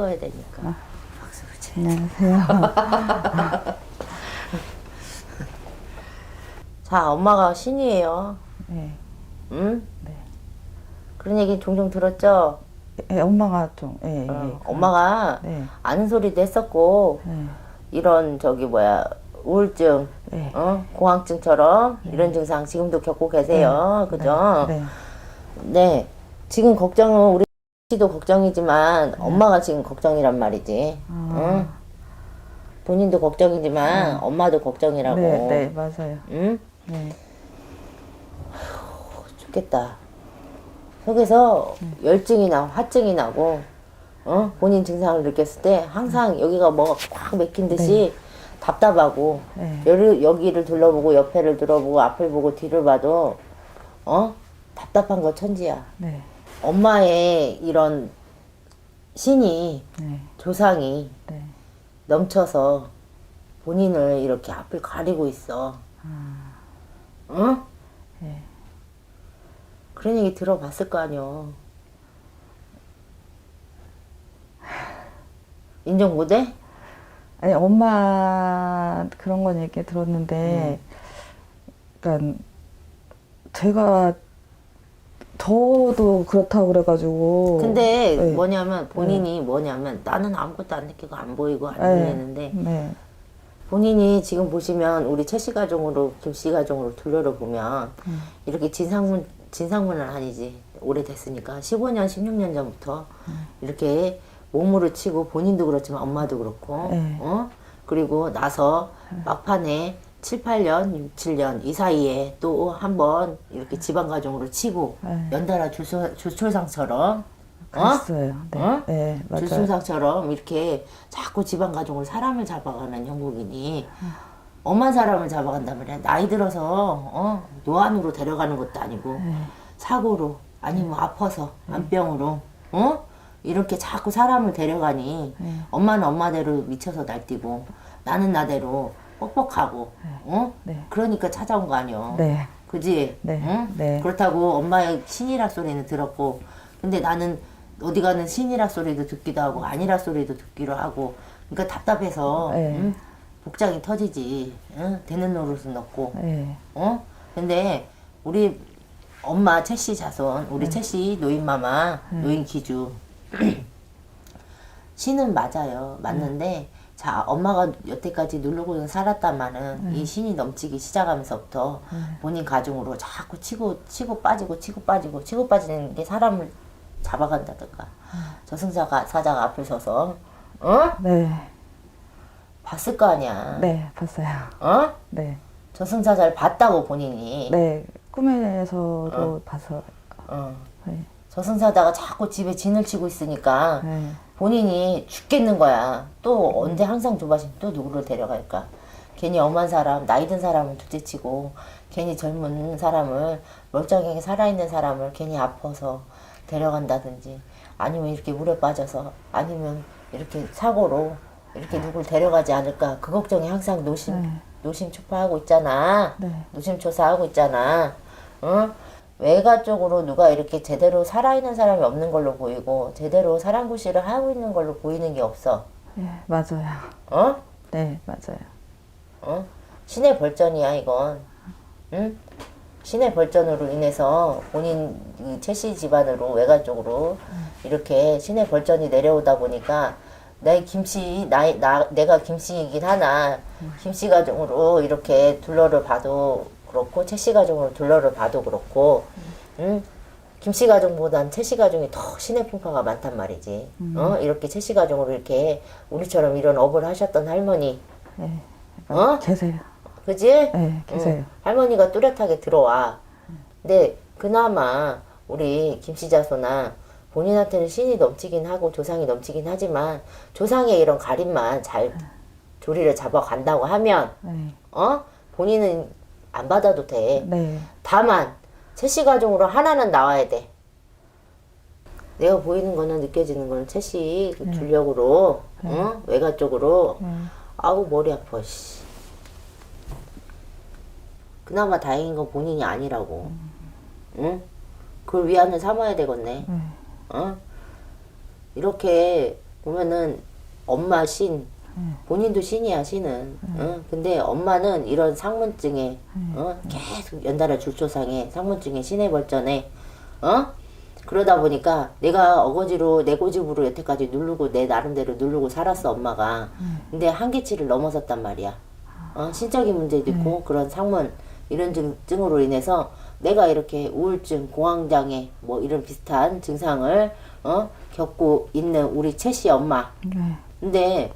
찍어야 되니까. 안녕하세요. 자, 엄마가 신이에요. 네. 응? 네. 그런 얘기 종종 들었죠? 예, 엄마가 좀, 예, 예. 어, 엄마가 네. 아는 소리도 했었고, 네. 이런 저기 뭐야, 우울증, 네. 어? 공황증처럼 이런 증상 지금도 겪고 계세요. 그죠? 네. 네. 지금 걱정은 우리 씨도 걱정이지만 엄마가 지금 걱정이란 말이지. 아. 응? 본인도 걱정이지만 엄마도 걱정이라고. 네, 네, 맞아요. 응? 네. 죽겠다. 속에서 열증이 나, 화증이 나고, 어? 본인 증상을 느꼈을 때 항상 여기가 뭐가 꽉 막힌 듯이 답답하고, 네. 여기, 여기를 둘러보고 옆에를 둘러보고 앞을 보고 뒤를 봐도, 어? 답답한 거 천지야. 네. 엄마의 이런 신이, 네. 조상이 네. 넘쳐서 본인을 이렇게 앞을 가리고 있어. 응? 네. 그런 얘기 들어봤을 거 아니여. 인정 못해? 아니, 엄마 그런 건 얘기 들었는데, 그러니까 제가 저도 그렇다고 그래가지고. 근데 네. 뭐냐면 본인이 뭐냐면 나는 아무것도 안 느끼고 안 보이고 안 네. 들리는데 네. 본인이 지금 보시면 우리 최씨 가정으로 김씨 가정으로 둘러를 보면 음. 이렇게 진상문 진상문은 아니지 오래됐으니까 15년 16년 전부터 음. 이렇게 몸으로 치고 본인도 그렇지만 엄마도 그렇고 네. 어 그리고 나서 막판에 7, 8년, 6, 7년 이 사이에 또 한번 이렇게 지방 가정으로 치고 네. 연달아 주소, 주초상처럼 어? 그랬어요. 네. 어? 네, 맞아요. 주순상처럼 이렇게 자꾸 지방 가족을 사람을 잡아가는 형국이니 엄한 사람을 잡아간단 말이야. 나이 들어서 어? 노안으로 데려가는 것도 아니고 네. 사고로 아니면 아파서 안병으로 어? 이렇게 자꾸 사람을 데려가니 네. 엄마는 엄마대로 미쳐서 날뛰고 나는 나대로 뻑뻑하고 어? 네. 그러니까 찾아온 거 아니야. 네. 그지? 네, 응? 네. 그렇다고 엄마의 신이라 소리는 들었고, 근데 나는 어디 가는 신이라 소리도 듣기도 하고, 아니라 소리도 듣기로 하고, 그러니까 답답해서, 네. 응? 복장이 터지지, 응? 되는 노릇은 없고, 네. 어? 근데 우리 엄마 채씨 자손, 우리 채씨 노인마마, 노인 기주, 신은 맞아요. 맞는데, 자, 엄마가 여태까지 누르고 살았다마는 이 신이 넘치기 시작하면서부터 본인 가정으로 자꾸 치고, 치고 빠지고, 치고 빠지고, 치고 빠지는 게 사람을 잡아간다든가. 저승사가, 사자가 앞을 서서, 어? 네. 봤을 거 아니야. 네, 봤어요. 어? 네. 저승사자를 봤다고 본인이. 네. 꿈에서도 봐서. 어. 네. 저승사자가 자꾸 집에 진을 치고 있으니까 네. 본인이 죽겠는 거야. 또 언제 항상 조바심 또 누구를 데려갈까? 괜히 엄한 사람, 나이 든 사람을 둘째치고 괜히 젊은 사람을 멀쩡하게 살아있는 사람을 괜히 아파서 데려간다든지 아니면 이렇게 물에 빠져서 아니면 이렇게 사고로 이렇게 누굴 데려가지 않을까 그 걱정이 항상 노심 네. 노심초파하고 있잖아. 네. 노심초사하고 있잖아. 응? 외가 쪽으로 누가 이렇게 제대로 살아있는 사람이 없는 걸로 보이고 제대로 사랑구실을 하고 있는 걸로 보이는 게 없어. 네, 맞아요. 어? 네, 맞아요. 어? 신의 벌전이야 이건. 응? 신의 벌전으로 인해서 본인 이 채씨 집안으로 외가 쪽으로 이렇게 신의 벌전이 내려오다 보니까 내 김씨 나, 나 내가 김씨이긴 하나 김씨 가정으로 이렇게 둘러를 봐도 그렇고 채씨 가정으로 둘러를 봐도 그렇고 응? 김씨 가정보단 채씨 가정이 더 신의 풍파가 많단 말이지. 어? 이렇게 채씨 가정으로 이렇게 우리처럼 이런 업을 하셨던 할머니 네. 어? 계세요. 그지? 네, 계세요. 응. 할머니가 뚜렷하게 들어와. 근데 그나마 우리 김씨 자손아 본인한테는 신이 넘치긴 하고 조상이 넘치긴 하지만 조상의 이런 가림만 잘 조리를 잡아간다고 하면 네. 어 본인은 안 받아도 돼. 네. 다만 채씨 가정으로 하나는 나와야 돼. 내가 보이는 거는 느껴지는 거는 채씨 그 줄력으로 어? 외가 쪽으로 네. 아우 머리 아파 씨. 그나마 다행인 건 본인이 아니라고. 응? 그걸 위안을 삼아야 되겠네. 네. 어? 이렇게 보면은 엄마 신 네. 본인도 신이야 신은 어? 근데 엄마는 이런 상문증에 어? 계속 연달아 줄초상에 상문증에 신의 벌전에 어? 그러다 보니까 내가 어거지로 내 고집으로 여태까지 누르고 내 나름대로 누르고 살았어 엄마가 근데 한계치를 넘어섰단 말이야 어? 신적인 문제도 있고 그런 상문 이런 증, 증으로 인해서 내가 이렇게 우울증 공황장애 뭐 이런 비슷한 증상을 어? 겪고 있는 우리 채씨 엄마 네. 근데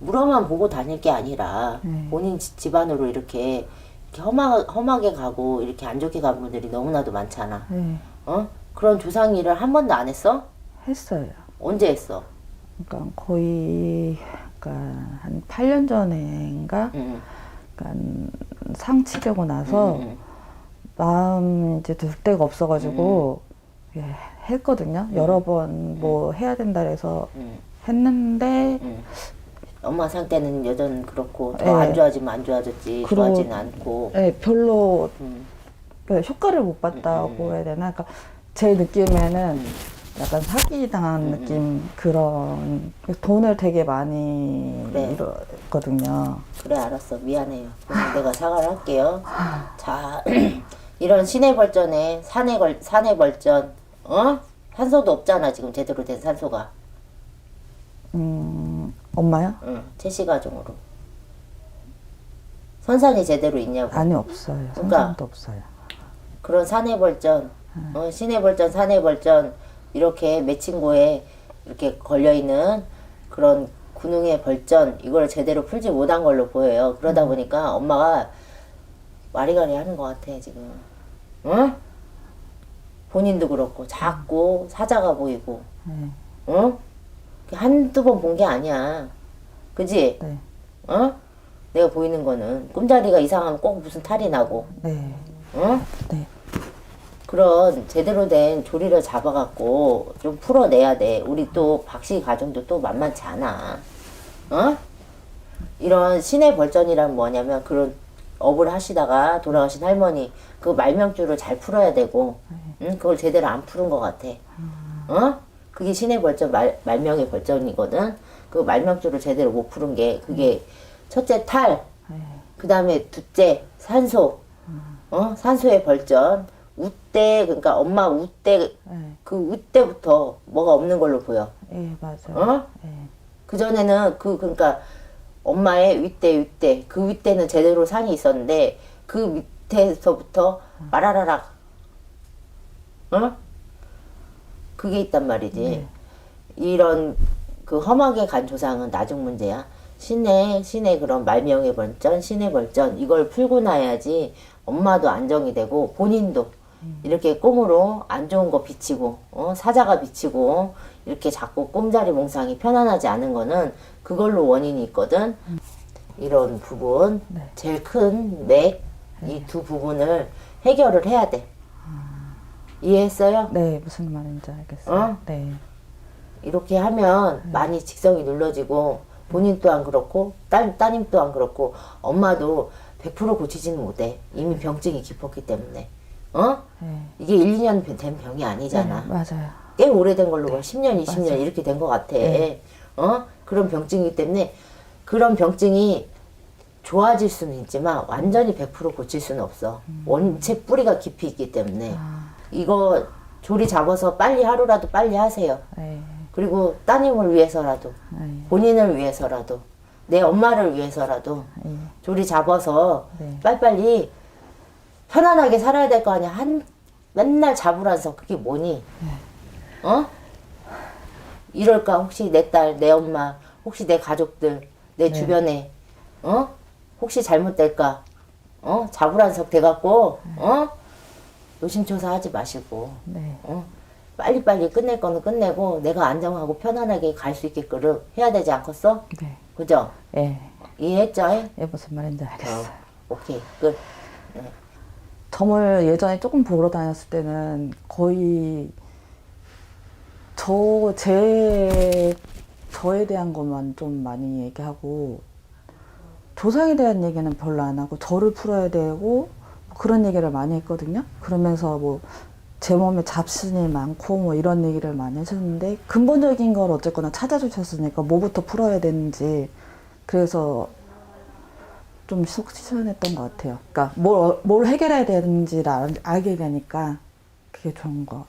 물어만 보고 다닐 게 아니라 네. 본인 지- 집안으로 이렇게, 이렇게 험하, 험하게 가고 이렇게 안 좋게 간 분들이 너무나도 많잖아. 네. 어? 그런 조상 일을 한 번도 안 했어? 했어요. 언제 했어? 그러니까 거의 그러니까 한 8년 전에인가 응, 그러니까 상 치려고 나서 응, 마음 이제 들 데가 없어가지고 예, 했거든요. 여러 번 뭐 해야 된다 해서 응, 했는데 응. 엄마 상태는 여전 그렇고 더 네. 안 좋아지면 안 좋아졌지. 그러- 좋아지는 않고. 예, 별로 응, 그 효과를 못 봤다고 해야 되나? 그러니까 제 느낌에는 약간 사기 당한 느낌 그런 돈을 되게 많이 그래. 잃었거든요. 그래 알았어. 미안해요. 그럼 내가 사과를 할게요. 자 이런 시내 벌전에 산에 걸 산에 벌전 어? 산소도 없잖아 지금 제대로 된 산소가. 음, 엄마요? 응 채씨 가정으로 선산이 제대로 있냐고 아니 없어요. 그러니까. 선생도 없어요. 그런 산해 벌전 어, 시내 벌전 산해 벌전 이렇게 매칭고에 이렇게 걸려 있는 그런 군웅의 벌전 이걸 제대로 풀지 못한 걸로 보여요 그러다 보니까 엄마가 와리가리 하는 것 같아 지금 응? 본인도 그렇고 자꾸 사자가 보이고 네, 응? 한두 번 본 게 아니야 그지? 네, 어? 내가 보이는 거는 꿈자리가 이상하면 꼭 무슨 탈이 나고 네, 응? 네, 그런 제대로 된 조리를 잡아갖고 좀 풀어내야 돼. 우리 또 박씨 가정도 또 만만치 않아. 어? 이런 신의 벌전이란 뭐냐면 그런 업을 하시다가 돌아가신 할머니 그 말명줄을 잘 풀어야 되고, 응? 그걸 제대로 안 푸른 것 같아. 어? 그게 신의 벌전 말, 말명의 벌전이거든. 그 말명줄을 제대로 못 푸른 게 그게 첫째 탈, 네, 그 다음에 둘째 산소, 어 산소의 벌전, 우때 그러니까 엄마 우때 네, 그 우때부터 뭐가 없는 걸로 보여. 예, 맞아요. 어? 네, 그 전에는 그 그러니까 엄마의 윗대 윗대 그 윗대는 제대로 산이 있었는데 그 밑에서부터 마라라락, 어? 그게 있단 말이지. 네. 이런 그 험하게 간 조상은 나중 문제야. 신의 신의 그런 말명의 벌전, 신의 벌전 이걸 풀고 나야지 엄마도 안정이 되고 본인도 이렇게 꿈으로 안 좋은 거 비치고 어? 사자가 비치고 이렇게 자꾸 꿈자리 몽상이 편안하지 않은 거는 그걸로 원인이 있거든. 이런 부분 네. 제일 큰맥이두 부분을 해결을 해야 돼. 이해했어요? 네, 무슨 말인지 알겠어요. 어? 네, 이렇게 하면 많이 직성이 눌러지고 본인 또한 그렇고 딸, 따님 또한 그렇고 엄마도 100% 고치지는 못해 이미 병증이 깊었기 때문에 어? 네, 이게 1, 2년 된 병이 네, 아니잖아 맞아요. 꽤 오래된 걸로 봐 10년, 20년 맞아요. 이렇게 된 것 같아 네. 어? 그런 병증이기 때문에 그런 병증이 좋아질 수는 있지만 완전히 100% 고칠 수는 없어 원체 뿌리가 깊이 있기 때문에 음. 아, 이거 조리 잡아서 빨리 하루라도 빨리 하세요. 네, 그리고 따님을 위해서라도 네, 본인을 위해서라도 내 엄마를 위해서라도 네, 조리 잡아서 네. 빨리빨리 편안하게 살아야 될 거 아니야. 한 맨날 잡으라서 그게 뭐니? 어? 이럴까? 혹시 내 딸 내 엄마 혹시 내 가족들 내 주변에 어? 혹시 잘못될까? 어? 자불안석 돼갖고 어 노심초사 하지 마시고 네, 어? 빨리빨리 끝낼 거는 끝내고 내가 안정하고 편안하게 갈 수 있게끔 해야 되지 않겠어? 네, 그죠? 예, 이해했죠? 예, 무슨 말인지 알겠어요. 어, 오케이 끝. 점을 예전에 조금 보러 다녔을 때는 거의 저, 제, 저에 대한 것만 좀 많이 얘기하고 조상에 대한 얘기는 별로 안 하고 저를 풀어야 되고 그런 얘기를 많이 했거든요. 그러면서 뭐 제 몸에 잡신이 많고 뭐 이런 얘기를 많이 하셨는데 근본적인 걸 어쨌거나 찾아주셨으니까 뭐부터 풀어야 되는지 그래서 좀 속 시원했던 것 같아요. 그러니까 뭘, 뭘 해결해야 되는지를 알, 알게 되니까 그게 좋은 것